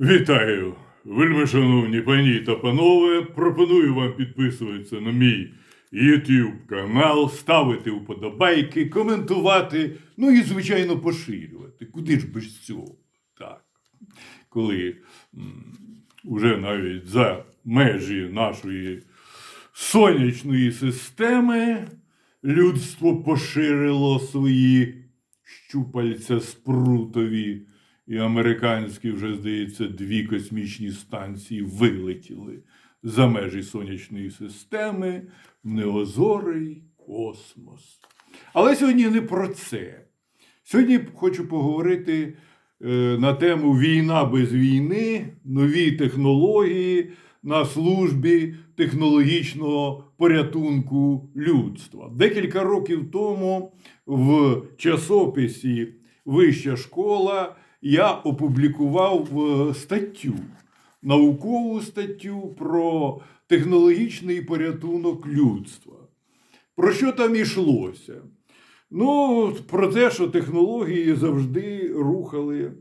Вітаю, вельми шановні пані та панове. Пропоную вам підписуватися на мій YouTube канал, ставити вподобайки, коментувати, ну і, звичайно, поширювати. Куди ж без цього? Так. Коли м, уже навіть за межі нашої сонячної системи людство поширило свої щупальця спрутові. І американські вже, здається, дві космічні станції вилетіли за межі сонячної системи в неозорий космос. Але сьогодні не про це. Сьогодні хочу поговорити е, на тему війна без війни, нові технології на службі технологічного порятунку людства. Декілька років тому в часописі Вища школа я опублікував е, статтю, наукову статтю про технологічний порятунок людства. Про що там йшлося? Ну, про те, що технології завжди рухали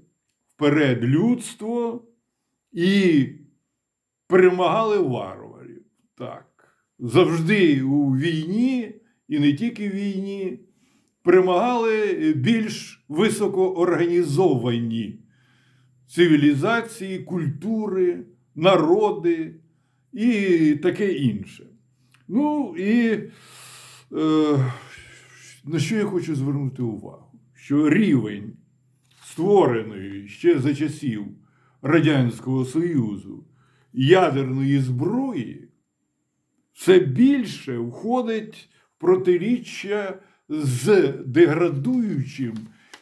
вперед людство і перемагали варварів. Так. Завжди у війні, і не тільки в війні, перемагали більш високоорганізовані цивілізації, культури, народи і таке інше. Ну і е, на що я хочу звернути увагу? Що рівень створеної ще за часів Радянського Союзу ядерної зброї все більше входить в протиріччя з деградуючим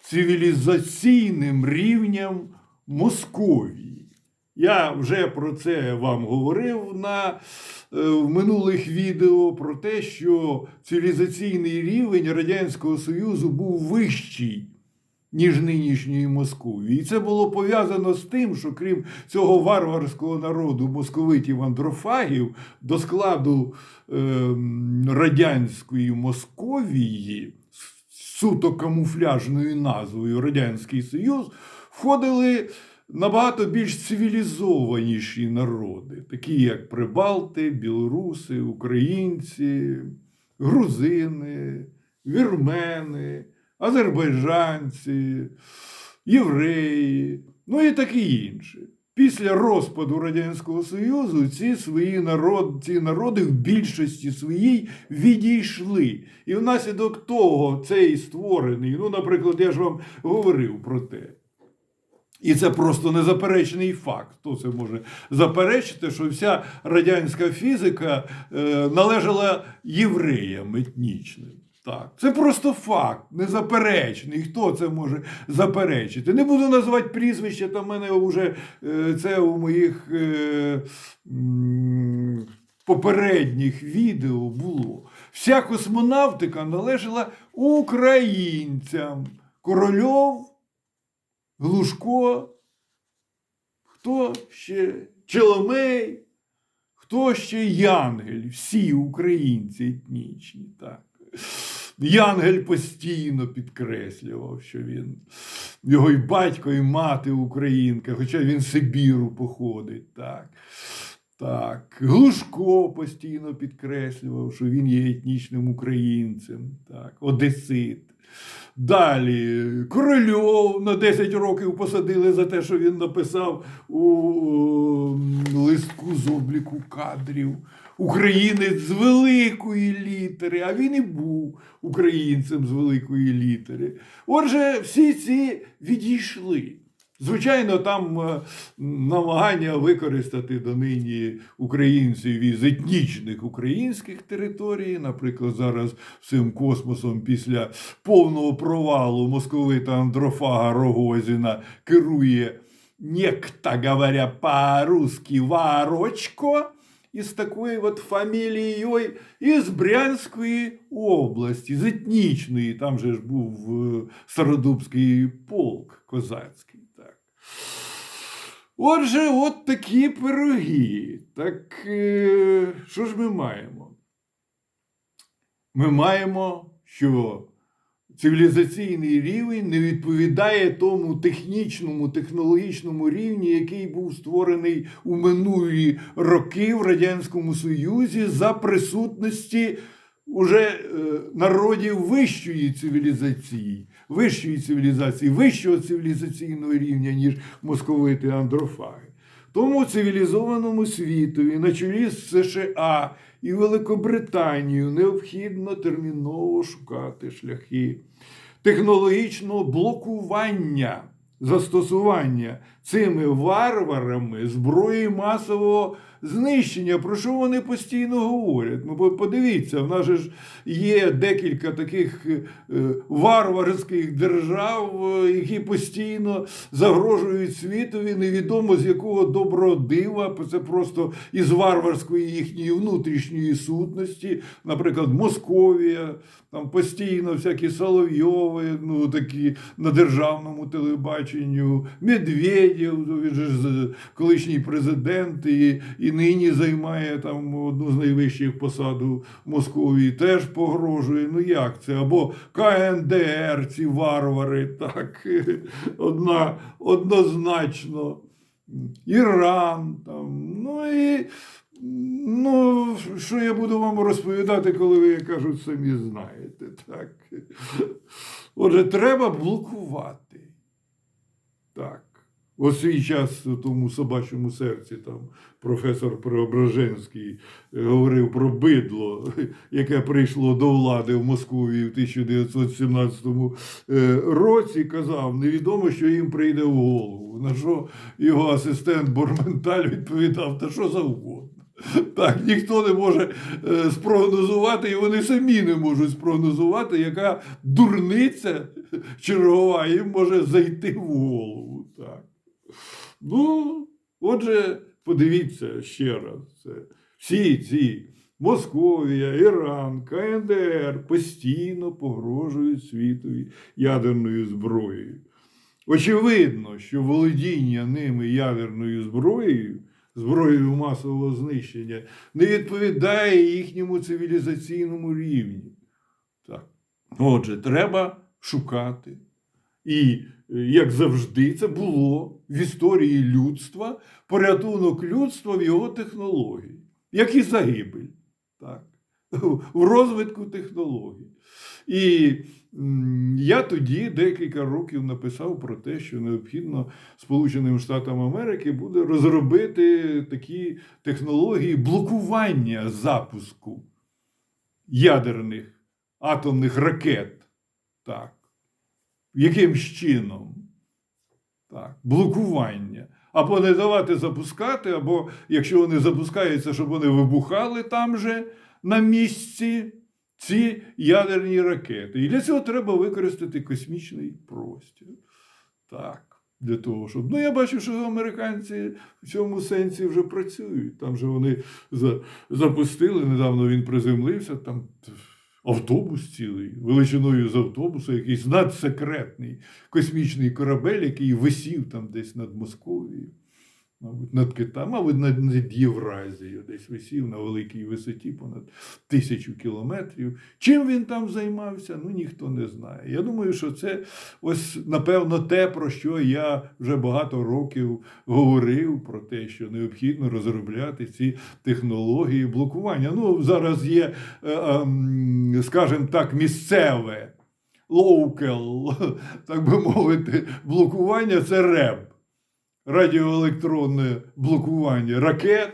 цивілізаційним рівнем Московії. Я вже про це вам говорив на е, в минулих відео про те, що цивілізаційний рівень Радянського Союзу був вищий, ніж нинішньої Московії. І це було пов'язано з тим, що крім цього варварського народу московитів андрофагів до складу е, радянської Московії суто камуфляжною назвою Радянський Союз входили набагато більш цивілізованіші народи, такі як Прибалти, білоруси, українці, грузини, вірмени, азербайджанці, євреї, ну і таке інше. Після розпаду Радянського Союзу ці свої народ, ці народи в більшості своїй відійшли. І внаслідок того цей створений, ну, наприклад, я ж вам говорив про те. І це просто незаперечний факт. Хто це може заперечити, що вся радянська фізика е, належала євреям етнічним. Так, це просто факт, незаперечний. Хто це може заперечити? Не буду називати прізвище, там в мене вже е, це у моїх е, попередніх відео було. Вся космонавтика належала українцям. Корольов. Глушко, хто ще Челомей, хто ще Янгель, всі українці етнічні. так. Янгель постійно підкреслював, що він його і батько, і мати українка, хоча він Сибіру походить. так. Так, Глушко постійно підкреслював, що він є етнічним українцем, так, Одесит. Далі Корольов на 10 років посадили за те, що він написав у листку з обліку кадрів. Українець з великої літери, а він і був українцем з великої літери. Отже, всі ці відійшли. Звичайно, там е, намагання використати донині українців із етнічних українських територій, наприклад, зараз всім космосом після повного провалу московита Андрофага Рогозіна керує некто, говоря по-русски, Варочко із такою от фамілією із Брянської області, з етнічної, там же ж був е, Стародубський полк козацький. Так. Отже, от такі пироги. Так що ж ми маємо? Ми маємо, що цивілізаційний рівень не відповідає тому технічному, технологічному рівні, який був створений у минулі роки в Радянському Союзі за присутності уже е, народів вищої цивілізації, вищої цивілізації, вищого цивілізаційного рівня, ніж московити андрофаги. Тому цивілізованому світові на чолі з США і Великобританію необхідно терміново шукати шляхи технологічного блокування застосування цими варварами зброї масового знищення. Про що вони постійно говорять? Ну, бо подивіться, в нас ж є декілька таких е, варварських держав, е, які постійно загрожують світові, невідомо з якого доброго дива, це просто із варварської їхньої внутрішньої сутності, наприклад, Московія, там постійно всякі Соловйови, ну такі на державному телебаченню, Медведєв, ну, він же колишній президент і, і нині займає там одну з найвищих посад у Московії, теж погрожує. Ну як це? Або КНДР, ці варвари, так, одна, однозначно. Іран, там, ну і ну, що я буду вам розповідати, коли ви, кажуть, самі знаєте. Так? Отже, треба блокувати. Так. У свій час у тому собачому серці там професор Преображенський е, говорив про бидло, яке прийшло до влади в Москві в 1917 е, році. Казав, невідомо, що їм прийде в голову. На що його асистент Борменталь відповідав, та що завгодно. Так, ніхто не може е, спрогнозувати, і вони самі не можуть спрогнозувати, яка дурниця чергова їм може зайти в голову. Ну, отже, подивіться ще раз. Всі ці Московія, Іран, КНДР постійно погрожують світові ядерною зброєю. Очевидно, що володіння ними ядерною зброєю, зброєю масового знищення, не відповідає їхньому цивілізаційному рівню. Так. Отже, треба шукати. І, як завжди, це було в історії людства порятунок людства в його технології, як і загибель. Так. В розвитку технологій. І я тоді декілька років написав про те, що необхідно Сполученим Штатам Америки буде розробити такі технології блокування запуску ядерних атомних ракет. Так. Яким чином? Так, блокування. Або не давати запускати, або якщо вони запускаються, щоб вони вибухали там же на місці ці ядерні ракети. І для цього треба використати космічний простір. Так. Для того, щоб. Ну, я бачу, що американці в цьому сенсі вже працюють. Там же вони за... запустили, недавно він приземлився, там автобус цілий, величиною з автобуса, якийсь надсекретний космічний корабель, який висів там десь над Московією, мабуть, над Китаєм, мабуть, над, Євразією, десь висів на великій висоті, понад тисячу кілометрів. Чим він там займався, ну ніхто не знає. Я думаю, що це ось, напевно, те, про що я вже багато років говорив, про те, що необхідно розробляти ці технології блокування. Ну, зараз є, е, ем, скажімо так, місцеве. Лоукел, так би мовити, блокування це РЕБ радіоелектронне блокування ракет.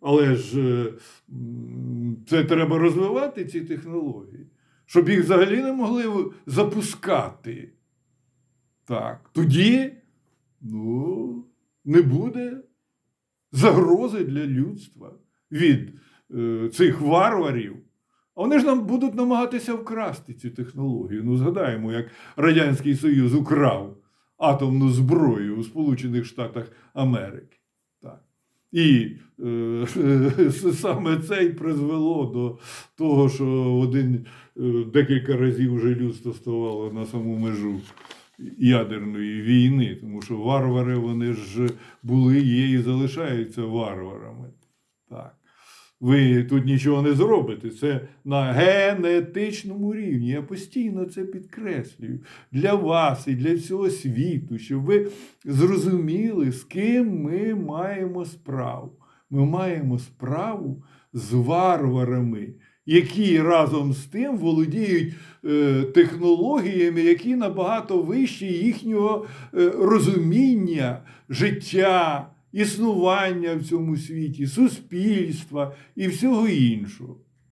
Але ж е, це треба розвивати ці технології, щоб їх взагалі не могли запускати. Так, тоді ну, не буде загрози для людства від е, цих варварів. А вони ж нам будуть намагатися вкрасти ці технології. Ну, згадаємо, як Радянський Союз украв атомну зброю у Сполучених Штатах Америки. Так. І е, саме це й призвело до того, що один е, декілька разів вже людство ставало на саму межу ядерної війни, тому що варвари вони ж були, є і залишаються варварами. Так. Ви тут нічого не зробите. Це на генетичному рівні. Я постійно це підкреслюю для вас і для всього світу, щоб ви зрозуміли, з ким ми маємо справу. Ми маємо справу з варварами, які разом з тим володіють е, технологіями, які набагато вищі їхнього е, розуміння життя, існування в цьому світі, суспільства і всього іншого.